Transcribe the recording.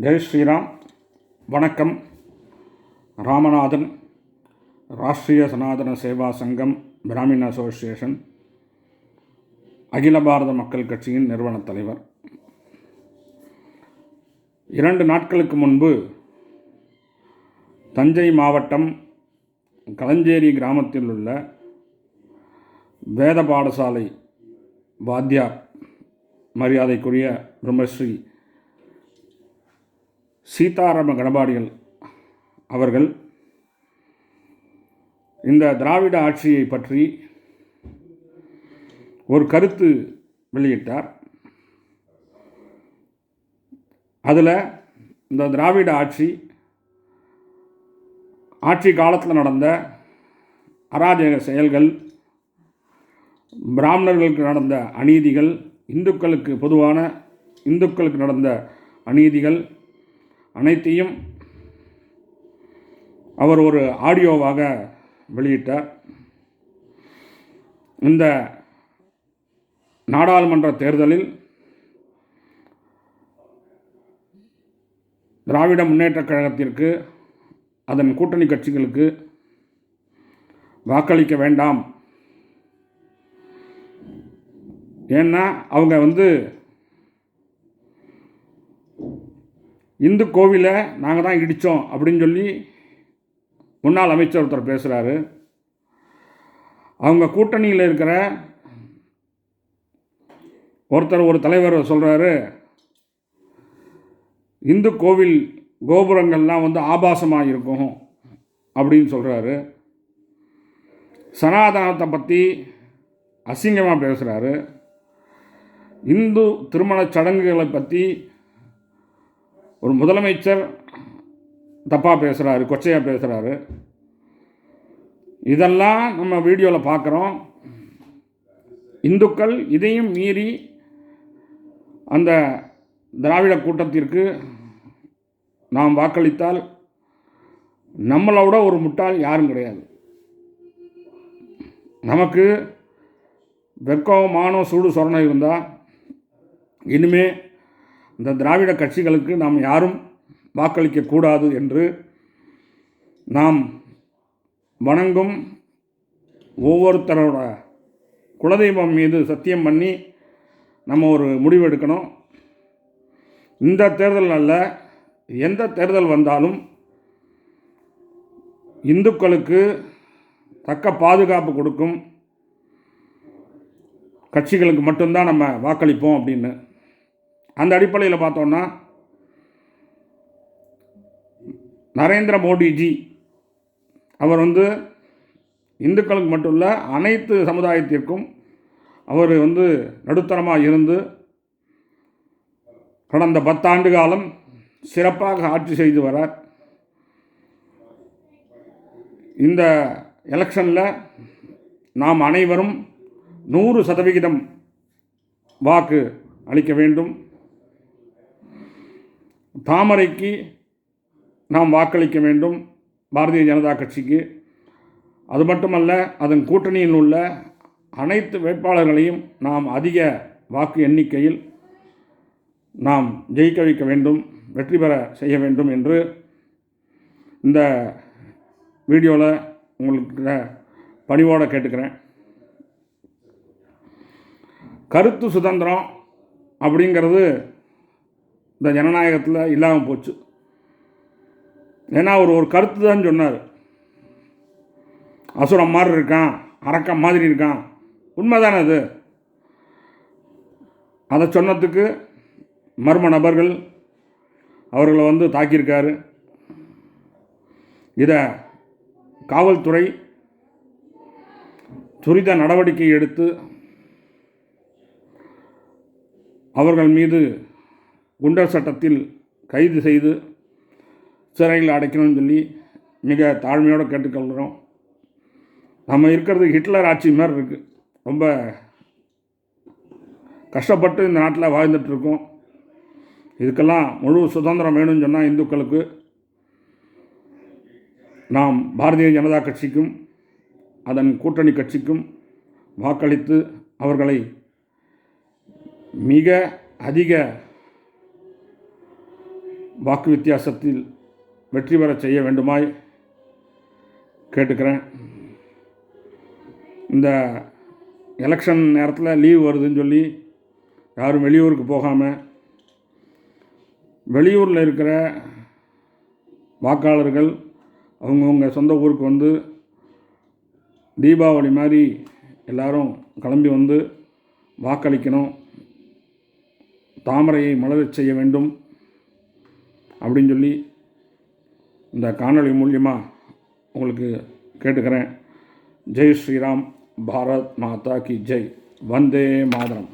ஜெய் ஸ்ரீராம். வணக்கம். ராமநாதன் ராஷ்ட்ரிய சனாதன சேவா சங்கம் பிராமின் அசோசியேஷன் அகில பாரத மக்கள் கட்சியின் நிறுவனத் தலைவர். இரண்டு நாட்களுக்கு முன்பு தஞ்சை மாவட்டம் களஞ்சேரி கிராமத்தில் உள்ள வேத பாடசாலை வாத்தியார் மரியாதைக்குரிய பிரம்மஸ்ரீ சீதாராம கணபாடிகள் அவர்கள் இந்த திராவிட ஆட்சியை பற்றி ஒரு கருத்து வெளியிட்டார். அதில் இந்த திராவிட ஆட்சி ஆட்சி காலத்தில் நடந்த அராஜக செயல்கள் பிராமணர்களுக்கு நடந்த அநீதிகள் இந்துக்களுக்கு பொதுவான இந்துக்களுக்கு நடந்த அநீதிகள் அனைத்தையும் அவர் ஒரு ஆடியோவாக வெளியிட்டார். இந்த நாடாளுமன்ற தேர்தலில் திராவிட முன்னேற்றக் கழகத்திற்கு அதன் கூட்டணி கட்சிகளுக்கு வாக்களிக்க வேண்டாம். ஏன்னா அவங்க வந்து இந்து கோவிலை நாங்கள் தான் இடித்தோம் அப்படின்னு சொல்லி முன்னாள் அமைச்சர் ஒருத்தர் பேசுகிறாரு அவங்க கூட்டணியில் இருக்கிற ஒருத்தர் ஒரு தலைவர் சொல்கிறாரு இந்து கோவில் கோபுரங்கள்லாம் வந்து ஆபாசமாக இருக்கும் அப்படின்னு சொல்கிறாரு சனாதனத்தை பற்றி அசிங்கமாக பேசுகிறாரு இந்து திருமண சடங்குகளை பற்றி ஒரு முதலமைச்சர் தப்பாக பேசுகிறாரு கொச்சையாக பேசுகிறாரு இதெல்லாம் நம்ம வீடியோவில் பார்க்குறோம் இந்துக்கள் இதையும் மீறி அந்த திராவிட கூட்டத்திற்கு நாம் வாக்களித்தால் நம்மளோட ஒரு முட்டாள் யாரும் கிடையாது. நமக்கு வெக்கம் மானம் சூடு சொரணம் இருந்தால் இனிமே இந்த திராவிட கட்சிகளுக்கு நாம் யாரும் வாக்களிக்கக்கூடாது என்று நாம் வணங்கும் ஒவ்வொருத்தரோட குலதெய்வம் மீது சத்தியம் பண்ணி நம்ம ஒரு முடிவு எடுக்கணும் இந்த தேர்தல் அல்ல எந்த தேர்தல் வந்தாலும் இந்துக்களுக்கு தக்க பாதுகாப்பு கொடுக்கும் கட்சிகளுக்கு மட்டும்தான் நம்ம வாக்களிப்போம் அப்படின்னு அந்த அடிப்படையில் பார்த்தோன்னா நரேந்திர மோடிஜி அவர் வந்து இந்துக்களுக்கு மட்டும் இல்லை அனைத்து சமுதாயத்திற்கும் அவர் வந்து நடுத்தரமாக இருந்து கடந்த பத்தாண்டு காலம் சிறப்பாக ஆட்சி செய்து வரார். இந்த எலெக்ஷனில் நாம் அனைவரும் நூறு சதவிகிதம் வாக்கு அளிக்க வேண்டும். தாமரைக்கு நாம் வாக்களிக்க வேண்டும் பாரதிய ஜனதா கட்சிக்கு. அது மட்டுமல்ல அதன் கூட்டணியில் உள்ள அனைத்து வேட்பாளர்களையும் நாம் அதிக வாக்கு எண்ணிக்கையில் நாம் ஜெயிக்க வைக்க வேண்டும் வெற்றி பெற செய்ய வேண்டும் என்று இந்த வீடியோவில் உங்களுக்கு பணிவோடு கேட்டுக்கிறேன். கருத்து சுதந்திரம் அப்படிங்கிறது இந்த ஜனநாயகத்தில் இல்லாமல் போச்சு. ஏன்னா அவர் ஒரு கருத்து தான் சொன்னார். அசுரம் மாதிரி இருக்கான் அரக்கம் மாதிரி இருக்கான். உண்மைதானே அது? அதை சொன்னதுக்கு மர்ம நபர்கள் அவர்களை வந்து தாக்கியிருக்காரு. இதை காவல்துறை துரித நடவடிக்கை எடுத்து அவர்கள் மீது குண்டர் சட்டத்தில் கைது செய்து சிறையில் அடைக்கணும்னு சொல்லி மிக தாழ்மையோடு கேட்டுக்கொள்கிறோம். நம்ம இருக்கிறது ஹிட்லர் ஆட்சி மாதிரி இருக்குது ரொம்ப கஷ்டப்பட்டு இந்த நாட்டில் வாழ்ந்துட்டுருக்கோம். இதுக்கெல்லாம் முழு சுதந்திரம் வேணும்னு சொன்னால் இந்துக்களுக்கு நாம் பாரதிய ஜனதா கட்சிக்கும் அதன் கூட்டணி கட்சிக்கும் வாக்களித்து அவர்களை மிக அதிக வாக்கு வித்தியாசத்தில் வெற்றி பெறச் செய்ய வேண்டுமாய் கேட்டுக்கிறேன். இந்த எலெக்ஷன் நேரத்தில் லீவ் வருதுன்னு சொல்லி யாரும் வெளியூருக்கு போகாமல் வெளியூரில் இருக்கிற வாக்காளர்கள் அவங்கவுங்க சொந்த ஊருக்கு வந்து தீபாவளி மாதிரி எல்லாரும் கிளம்பி வந்து வாக்களிக்கணும். தாமரையை மலரச் செய்ய வேண்டும். அப்படின்னு சொல்லி இந்த காணொளி மூலியமாக உங்களுக்கு கேட்டுக்கிறேன். ஜெய் ஸ்ரீராம் பாரத் மாதா கி ஜெய். வந்தே மாதரம்.